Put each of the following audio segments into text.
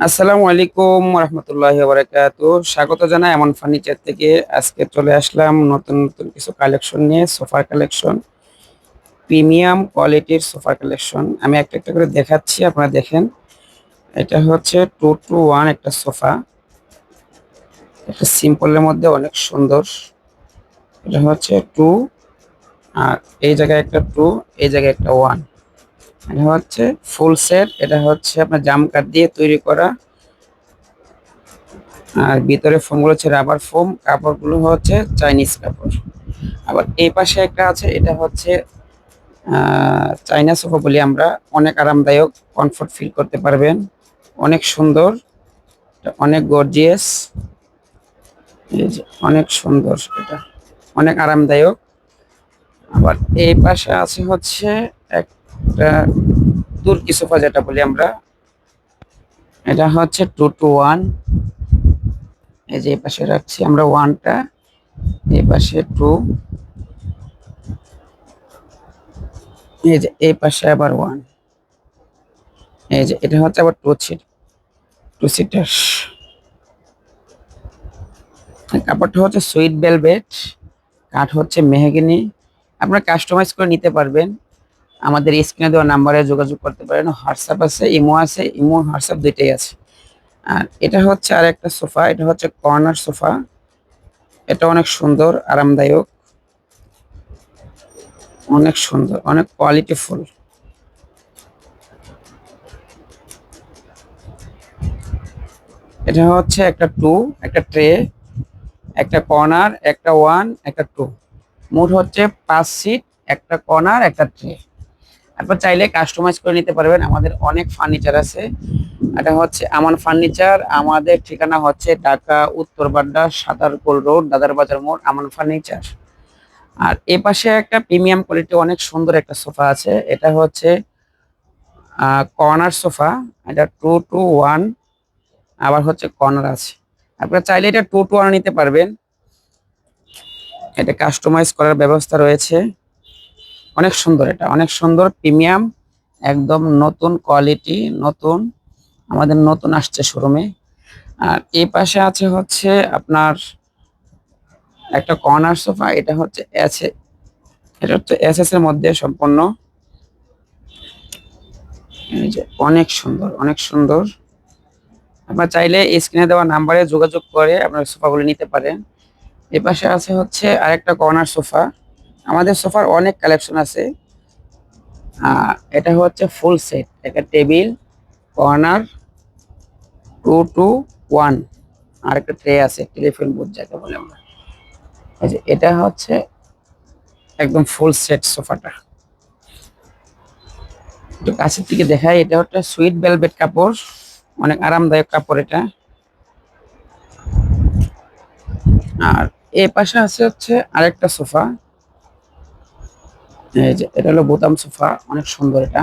আসসালামু আলাইকুম রহমতুল্লাহ বারাকাত স্বাগত জানাই এমন ফার্নিচার থেকে। আজকে চলে আসলাম নতুন নতুন কিছু কালেকশন নিয়ে, সোফার কালেকশন। প্রিমিয়াম কোয়ালিটির সোফার কালেকশন। আমি একটা একটা করে দেখাচ্ছি, আপনারা দেখেন। এটা হচ্ছে টু টু ওয়ান একটা সোফা। একটা সিম্পলের মধ্যে অনেক সুন্দর। এটা হচ্ছে টু, আর এই জায়গায় একটা টু, এই জায়গায় একটা ওয়ান। এটা হচ্ছে ফুল সেট, এটা হচ্ছে আপনার জাম কাঠ দিয়ে তৈরি করা। আর ভিতরে ফোমগুলো হচ্ছে রাবার ফোম কাপড়গুলো হচ্ছে চাইনিজ কাপড়। আবার এই পাশে একটা আছে, এটা হচ্ছে চাইনা সোফা বলি আমরা। অনেক আরামদায়ক কমফোর্ট ফিল করতে পারবেন। অনেক সুন্দর অনেক গর্জিয়াস অনেক সুন্দর এটা। অনেক আরামদায়ক। আবার এই পাশে আছে হচ্ছে একটা তুর্কি সোফা যেটা বলি আমরা। এটা হচ্ছে টু টু ওয়ান এই যে পাশে রাখছি আমরা ওয়ানটা এই পাশে টু এই যে এই পাশে আবার ওয়ান এই যে এটা হচ্ছে আবার টু সিট টু সিটার কাপড়টা হচ্ছে সুইট বেলভেট কাঠ হচ্ছে মেহগিনি। আপনারা কাস্টমাইজ করে নিতে পারবেন। আমাদের স্ক্রিনে দেওয়া নাম্বারে যোগাযোগ করতে পারেন। হোয়াটসঅ্যাপ আছে ইমো আছে ইমো হোয়াটসঅ্যাপ দুইটাই আছে। আর এটা হচ্ছে আর একটা সোফা এটা হচ্ছে কর্নার সোফা এটা অনেক সুন্দর, আরামদায়ক। অনেক সুন্দর, অনেক কোয়ালিটিফুল এটা হচ্ছে একটা টু একটা ট্রে একটা কর্নার একটা ওয়ান একটা টু মোট হচ্ছে পাঁচ সিট একটা কর্নার একটা ট্রে আপনার চাইলে কাস্টমাইজ করে নিতে পারবেন। আমাদের অনেক ফার্নিচার আছে। এটা হচ্ছে আমান ফার্নিচার আমাদের ঠিকানা হচ্ছে ঢাকা, উত্তর বাড্ডা সাতারকুল রোড, দাদার বাজার মোড় আমান ফার্নিচার আর এ পাশে একটা প্রিমিয়াম কোয়ালিটি অনেক সুন্দর একটা সোফা আছে। এটা হচ্ছে কর্নার সোফা। এটা টু টু ওয়ান আবার হচ্ছে কর্নার আছে। আপনারা চাইলে এটা টু টু ওয়ান নিতে পারবেন। এটা কাস্টমাইজ করার ব্যবস্থা রয়েছে। অনেক সুন্দর এটা, অনেক সুন্দর, প্রিমিয়াম, একদম নতুন কোয়ালিটি, নতুন, আমাদের নতুন আসছে শোরুমে। আর এই পাশে আছে হচ্ছে আপনার একটা কর্নার সোফা, এটা হচ্ছে এস এটা হচ্ছে এস এস এর মধ্যে সম্পূর্ণ অনেক সুন্দর অনেক সুন্দর। আপনার চাইলে স্ক্রিনে দেওয়া নাম্বারে যোগাযোগ করে আপনার সোফাগুলো নিতে পারেন। এ পাশে আছে হচ্ছে আরেকটা কর্নার সোফা। আমাদের সোফার অনেক কালেকশন আছে। এটা হচ্ছে ফুল সেট, একটা table, corner, two two one, আর একটা ট্রে আছে, টেলিফোন বুথ যাকে বলে আমরা। এটা হচ্ছে একদম ফুল সেট সোফাটা। একটু কাছের দিকে দেখাই, এটা হচ্ছে সুইট ভেলভেট কাপড়, অনেক আরামদায়ক কাপড় এটা। আর এ পাশে আছে হচ্ছে আরেকটা সোফা এই যে, এটা হলো বোতাম সোফা, অনেক সুন্দর এটা।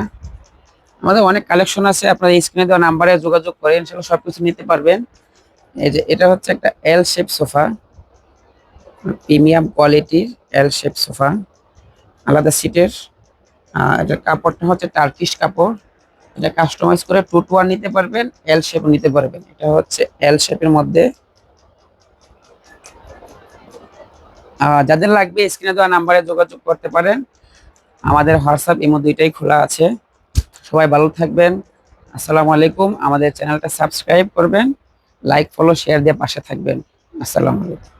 আমাদের অনেক কালেকশন আছে, আপনার স্ক্রিনে দেওয়া নাম্বারে যোগাযোগ করে ইনশাল্লাহ সব কিছু নিতে পারবেন। এই যে, এটা হচ্ছে একটা এল শেপ সোফা, প্রিমিয়াম কোয়ালিটির এল শেপ সোফা, আলাদা সিটের। এটার কাপড়টা হচ্ছে টার্কিশ কাপড়। এটা কাস্টমাইজ করে টু টু নিতে পারবেন এল শেপ নিতে পারবেন। এটা হচ্ছে এল শেপের মধ্যে। যাদের লাগবে স্ক্রিনে দেওয়া নাম্বারে যোগাযোগ করতে পারেন। আমাদের হোয়াটসঅ্যাপ ইমো দুইটাই খোলা আছে। সবাই ভালো থাকবেন। আসসালামু আলাইকুম। আমাদের চ্যানেলটা সাবস্ক্রাইব করবেন, লাইক, ফলো, শেয়ার দিয়ে পাশে থাকবেন। আসসালামু আলাইকুম।